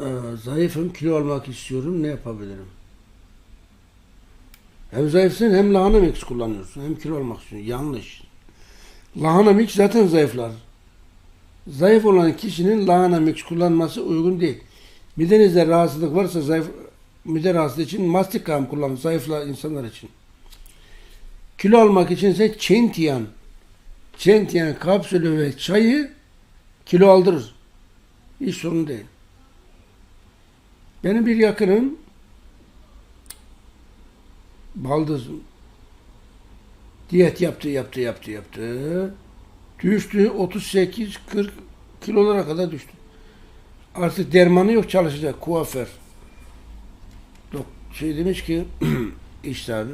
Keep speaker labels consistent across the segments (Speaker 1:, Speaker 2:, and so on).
Speaker 1: Ee, zayıfım, kilo almak istiyorum. Ne yapabilirim? Hem zayıfsın hem lahana mix kullanıyorsun. Hem kilo almak istiyorsun. Yanlış. Lahana mix zaten zayıflar. Zayıf olan kişinin lahana mix kullanması uygun değil. Midenizde rahatsızlık varsa zayıf mide rahatsızlığı için mastikam kullanın zayıfla insanlar için. Kilo almak için ise çentiyan çentiyan kapsülü ve çayı kilo aldırır. Hiç sorun değil. Benim bir yakınım baldızım diyet yaptı yaptı yaptı yaptı. Düştü 38-40 kilolara kadar düştü. Artık dermanı yok çalışacak kuaför. Şey demiş ki işte abi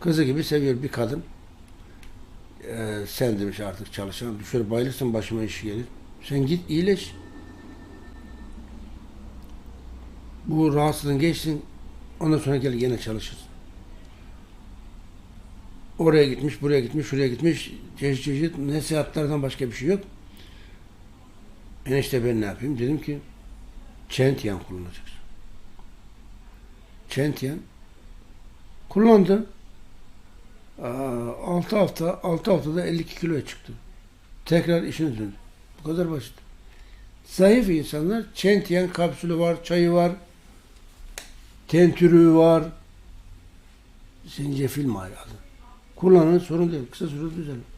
Speaker 1: kızı gibi seviyor bir kadın. Ee, sen demiş artık çalışan düşer bayılırsın başıma iş gelir. Sen git iyileş. Bu rahatsızlığın geçsin. Ondan sonra gel gene çalışırsın. Oraya gitmiş, buraya gitmiş, şuraya gitmiş. Çeşit çeşit nasihatlerden başka bir şey yok. Enişte ben ne yapayım? Dedim ki Çentiyan kullanacaksın. Çentiyan kullandı. 6 hafta, 6 haftada 52 kiloya çıktı. Tekrar işine döndü. Bu kadar basit. Zayıf insanlar Çentiyan kapsülü var, çayı var, tentürü var, zencefil mi adı? Kullanın sorun değil. Kısa sürede düzelir.